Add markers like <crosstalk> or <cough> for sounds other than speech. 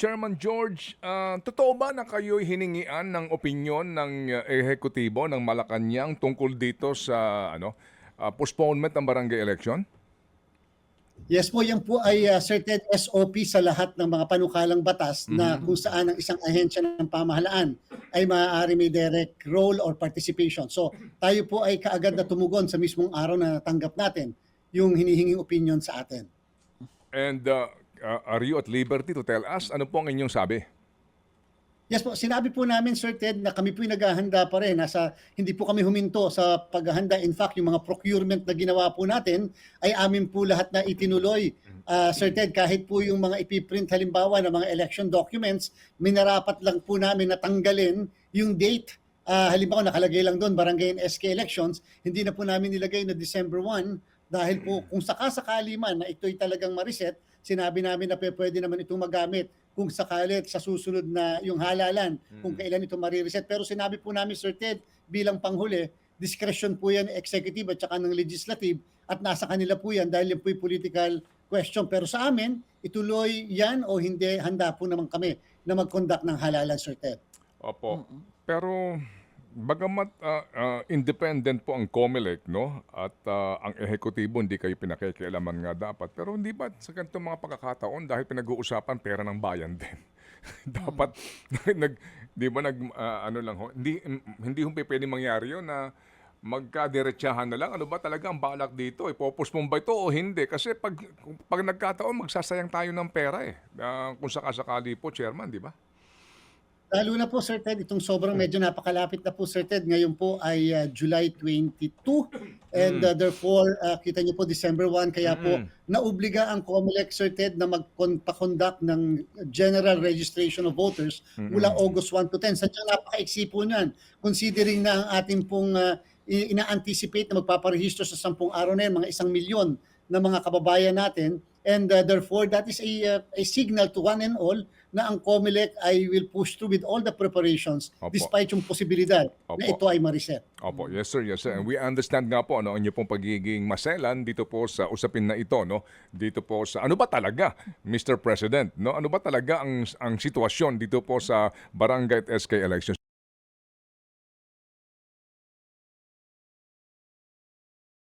Chairman George, ah, totoo ba na kayo'y hiningian ng opinion ng ah, ehekutibo ng Malacanang tungkol dito sa ano ah, postponement ng barangay election? Yes po, yan po ay uh, certain SOP sa lahat ng mga panukalang batas na kung saan ang isang ahensya ng pamahalaan ay maaari may direct role or participation. So tayo po ay kaagad na tumugon sa mismong araw na natanggap natin yung hinihinging opinion sa atin. And ah, ah, are you at liberty to tell us ano po ang inyong sabi? Yes po, sinabi po namin Sir Ted na kami po naghahanda pa rin. Nasa, hindi po kami huminto sa paghahanda. In fact, yung mga procurement na ginawa po natin ay amin po lahat na itinuloy. Ah, Sir Ted, kahit po yung mga ipiprint halimbawa ng mga election documents, minarapat lang po namin na tanggalin yung date. Ah, halimbawa, nakalagay lang doon, barangay and SK elections. Hindi na po namin nilagay na December 1 dahil po kung sakasakali man na ito'y talagang mariset, sinabi namin na pwede naman itong magamit kung sakali sa susunod na yung halalan kung kailan ito marireset. Pero sinabi po namin, Sir Ted, bilang panghuli, discretion po yan ng executive at saka ng legislative at nasa kanila po yan dahil yan po yung political question. Pero sa amin, ituloy yan o hindi, handa po naman kami na mag-conduct ng halalan, Sir Ted. Opo. Pero bagamat ah, ah, independent po ang COMELEC, no? At ah, ang ehekutibo hindi kayo pinakikialaman nga dapat. Pero hindi ba sa ganitong mga pagkakataon dahil pinag-uusapan pera ng bayan din? <laughs> dapat <laughs> nag di ba nag ah, ano lang ho, hindi hindi ho pwede mangyari yun na magkadiretsahan na lang. Ano ba talaga ang balak dito? Ipopos mo ba ito o hindi? Kasi pag, pag nagkataon, magsasayang tayo ng pera eh. Ah, kung sakasakali po, Chairman, di ba? Lalo na po, Sir Ted, itong sobrang medyo napakalapit na po, Sir Ted. Ngayon po ay uh, July 22 and uh, therefore, uh, kita niyo po December 1. Kaya po, naobliga ang COMELEC, Sir Ted, na magpa-conduct ng general registration of voters mula August 1 to 10. Sadyang napaka-iksi po niyan. Considering na ang ating pong uh, ina-anticipate na magpaparehistro sa 10 araw na yan, mga isang milyon na mga kababayan natin. And uh, therefore, that is a, uh, a signal to one and all na ang COMELEC ay will push through with all the preparations Opo. despite yung posibilidad na Opo. ito ay mariset. Opo, yes sir, yes sir. And we understand nga po ano, inyo pong pagiging maselan dito po sa usapin na ito, no? Dito po sa ano ba talaga, Mr. President, no? Ano ba talaga ang ang sitwasyon dito po sa Barangay SK elections?